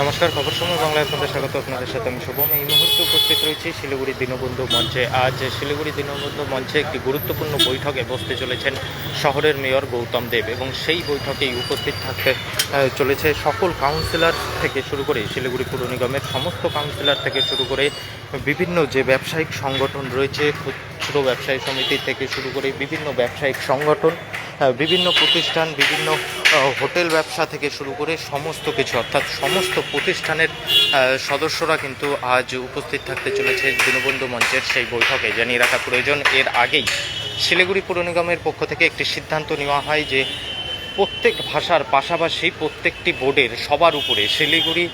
নমস্কার, খবর সময় বাংলায় আপনাদের স্বাগত। আপনাদের সাথে আমি শুভম। এই মুহূর্তে উপস্থিত রয়েছি শিলিগুড়ি দীনবন্ধু মঞ্চে। আজ শিলিগুড়ি দীনবন্ধু মঞ্চে একটি গুরুত্বপূর্ণ বৈঠকে বসতে চলেছেন শহরের মেয়র গৌতম দেব এবং সেই বৈঠকেই উপস্থিত থাকতে চলেছে সকল কাউন্সিলর থেকে শুরু করে শিলিগুড়ি পুর নিগমের সমস্ত কাউন্সিলর থেকে শুরু করে বিভিন্ন যে ব্যবসায়িক সংগঠন রয়েছে, খুচরো ব্যবসায়ী সমিতি থেকে শুরু করে বিভিন্ন ব্যবসায়িক সংগঠন বিভিন্ন প্রতিষ্ঠান, বিভিন্ন হোটেল ব্যবসা থেকে শুরু করে সমস্ত কিছু, অর্থাৎ সমস্ত প্রতিষ্ঠানের সদস্যরা কিন্তু আজ উপস্থিত থাকতে চলেছে দীনবন্ধু মঞ্চের সেই বৈঠকে। জানিয়ে রাখা প্রয়োজন, এর আগেই শিলিগুড়ি পুর নিগমের পক্ষ থেকে একটি সিদ্ধান্ত নেওয়া হয় যে প্রত্যেক ভাষার পাশাপাশি প্রত্যেকটি বোর্ডের সবার উপরে শিলিগুড়ি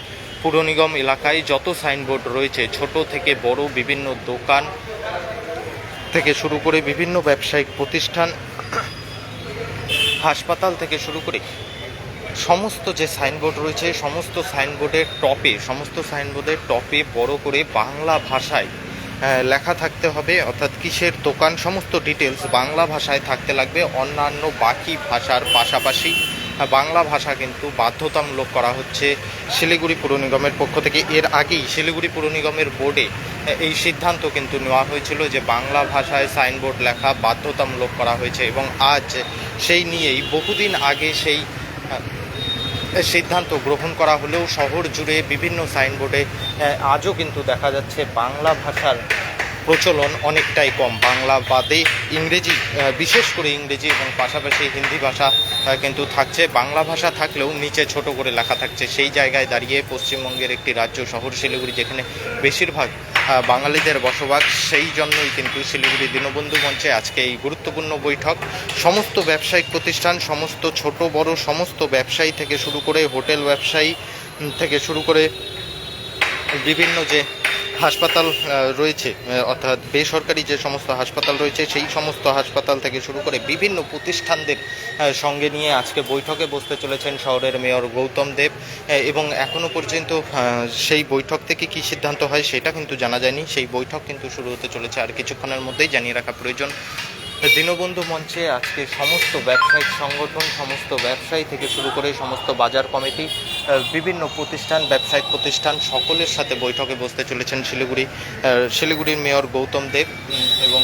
পুর নিগম এলাকায় যত সাইনবোর্ড রয়েছে, ছোট থেকে বড় বিভিন্ন দোকান থেকে শুরু করে বিভিন্ন ব্যবসায়িক প্রতিষ্ঠান হাসপাতাল থেকে শুরু করে সমস্ত যে সাইনবোর্ড রয়েছে, সমস্ত সাইনবোর্ডের টপে, সমস্ত সাইনবোর্ডের টপে বড় করে বাংলা ভাষায় লেখা থাকতে হবে, অর্থাৎ কিসের দোকান, সমস্ত ডিটেলস বাংলা ভাষায় থাকতে লাগবে। অন্যান্য বাকি ভাষার পাশাপাশি বাংলা ভাষা কিন্তু বাধ্যতামূলক করা হচ্ছে শিলিগুড়ি পুর নিগমের পক্ষ থেকে। এর আগেই শিলিগুড়ি পুর নিগমের বোর্ডে এই সিদ্ধান্ত কিন্তু নেওয়া হয়েছিল যে বাংলা ভাষায় সাইনবোর্ড লেখা বাধ্যতামূলক করা হয়েছে এবং আজ সেই নিয়েই বহুদিন আগে সেই সিদ্ধান্ত গ্রহণ করা হলেও শহর জুড়ে বিভিন্ন সাইনবোর্ডে আজও কিন্তু দেখা যাচ্ছে বাংলা ভাষার প্রচলন অনেকটাই কম। বাংলা বাদে ইংরেজি বিশেষ করে ইংরেজি এবং পাশাপাশি হিন্দি ভাষা কিন্তু থাকছে। বাংলা ভাষা থাকলেও নিচে ছোট করে লেখা থাকছে। সেই জায়গায় দাঁড়িয়ে পশ্চিমবঙ্গের একটি রাজ্য শহর শিলিগুড়ি, যেখানে বেশিরভাগ বাঙালিদের বসবাস, সেই জন্যই কিন্তু শিলিগুড়ি দীনবন্ধু মঞ্চে আজকে এই গুরুত্বপূর্ণ বৈঠক। সমস্ত ব্যবসায়িক প্রতিষ্ঠান, সমস্ত ছোট, বড়, সমস্ত ব্যবসায়ী থেকে শুরু করে হোটেল ব্যবসায়ী থেকে শুরু করে বিভিন্ন যে হাসপাতাল রয়েছে অর্থাৎ বেসরকারি যে সমস্ত হাসপাতাল রয়েছে, সেই সমস্ত হাসপাতাল থেকে শুরু করে বিভিন্ন প্রতিষ্ঠানদের সঙ্গে নিয়ে আজকে বৈঠকে বসতে চলেছেন শহরের মেয়র গৌতম দেব। এবং এখনও পর্যন্ত সেই বৈঠক থেকে কি সিদ্ধান্ত হয় সেটা কিন্তু জানা যায়নি। সেই বৈঠক কিন্তু শুরু হতে চলেছে আর কিছুক্ষণের মধ্যেই জানিয়ে রাখা প্রয়োজন। দীনবন্ধু মঞ্চে আজকে সমস্ত ব্যবসায়িক সংগঠন, সমস্ত ব্যবসায়ী থেকে শুরু করে সমস্ত বাজার কমিটি বিভিন্ন প্রতিষ্ঠান, ব্যবসায়িক প্রতিষ্ঠান সকলের সাথে বৈঠকে বসতে চলেছেন শিলিগুড়ি শিলিগুড়ির মেয়র গৌতম দেব এবং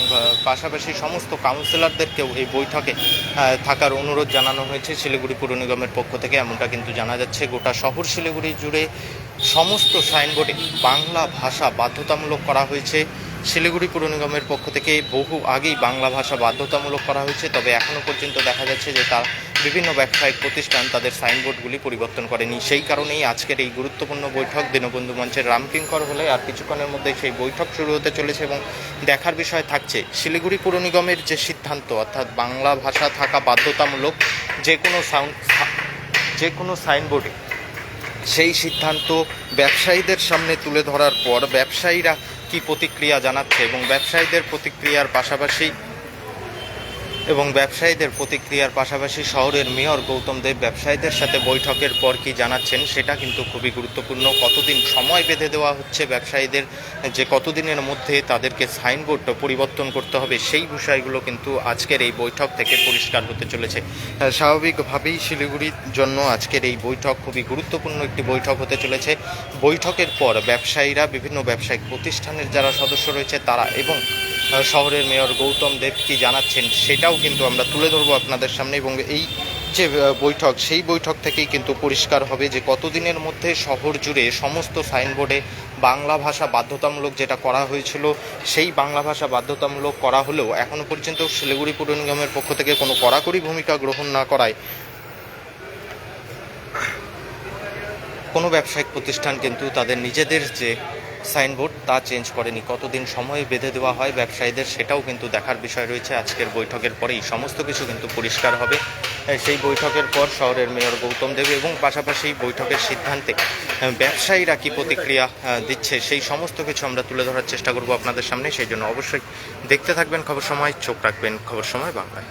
পাশাপাশি সমস্ত কাউন্সিলরদেরকেও এই বৈঠকে থাকার অনুরোধ জানানো হয়েছে শিলিগুড়ি পুর নিগমের পক্ষ থেকে। এমনটা কিন্তু জানা যাচ্ছে, গোটা শহর শিলিগুড়ি জুড়ে সমস্ত সাইনবোর্ডে বাংলা ভাষা বাধ্যতামূলক করা হয়েছে। শিলিগুড়ি পুর নিগমের পক্ষ থেকে বহু আগেই বাংলা ভাষা বাধ্যতামূলক করা হয়েছে, তবে এখনও পর্যন্ত দেখা যাচ্ছে যে তার বিভিন্ন ব্যবসায়িক প্রতিষ্ঠান তাদের সাইনবোর্ডগুলি পরিবর্তন করেনি। সেই কারণেই আজকের এই গুরুত্বপূর্ণ বৈঠক দীনবন্ধু মঞ্চের রামকিঙ্কর হলে আর কিছুক্ষণের মধ্যে সেই বৈঠক শুরু হতে চলেছে এবং দেখার বিষয় থাকছে, শিলিগুড়ি পুর নিগমের যে সিদ্ধান্ত, অর্থাৎ বাংলা ভাষা থাকা বাধ্যতামূলক যে কোনো সাউন্ড যে কোনো সাইনবোর্ডে সেই সিদ্ধান্ত ব্যবসায়ীদের সামনে তুলে ধরার পর ব্যবসায়ীরা কি প্রতিক্রিয়া জানাচ্ছে এবং ব্যবসায়ীদের প্রতিক্রিয়ার পাশাপাশি এবং ব্যবসায়ীদের প্রতিক্রিয়ার পাশাপাশি শহরের মেয়র গৌতম দেব ব্যবসায়ীদের সাথে বৈঠকের পর কি জানাচ্ছেন সেটা কিন্তু খুবই গুরুত্বপূর্ণ। কতদিন সময় বেঁধে দেওয়া হচ্ছে ব্যবসায়ীদের? যে কতদিনের মধ্যে তাদেরকে সাইনবোর্ড পরিবর্তন করতে হবে সেই বিষয়গুলো কিন্তু আজকের এই বৈঠক থেকে পরিষ্কার হতে চলেছে। স্বাভাবিকভাবেই শিলিগুড়ির জন্য আজকের এই বৈঠক খুবই গুরুত্বপূর্ণ একটি বৈঠক হতে চলেছে। বৈঠকের পর ব্যবসায়ীরা, বিভিন্ন ব্যবসায়িক প্রতিষ্ঠানের যারা সদস্য রয়েছে তারা এবং শহরের মেয়র গৌতম দেব কি জানাচ্ছেন সেটাও কিন্তু আমরা তুলে ধরবো আপনাদের সামনে এবং এই যে বৈঠক, সেই বৈঠক থেকেই কিন্তু পরিষ্কার হবে যে কতদিনের মধ্যে শহর জুড়ে সমস্ত সাইনবোর্ডে বাংলা ভাষা বাধ্যতামূলক যেটা করা হয়েছিল, সেই বাংলা ভাষা বাধ্যতামূলক করা হলেও এখনও পর্যন্ত শিলিগুড়ি পুর নিগমের পক্ষ থেকে কোনো কড়াকড়ি ভূমিকা গ্রহণ না করায় কোনো ব্যবসায়িক প্রতিষ্ঠান কিন্তু তাদের নিজেদের যে সাইনবোর্ড তা চেঞ্জ করেনি। কতদিন সময় বেঁধে দেওয়া হয় ব্যবসায়ীদের সেটাও কিন্তু দেখার বিষয় রয়েছে। আজকের বৈঠকের পরেই সমস্ত কিছু কিন্তু পরিষ্কার হবে। সেই বৈঠকের পর শহরের মেয়র গৌতম দেব এবং পাশাপাশি বৈঠকের সিদ্ধান্তে ব্যবসায়ীরা কি প্রতিক্রিয়া দিচ্ছে সেই সমস্ত কিছু আমরা তুলে ধরার চেষ্টা করব আপনাদের সামনে। সেই জন্য অবশ্যই দেখতে থাকবেন খবর সময়, চোখ রাখবেন খবর সময় বাংলায়।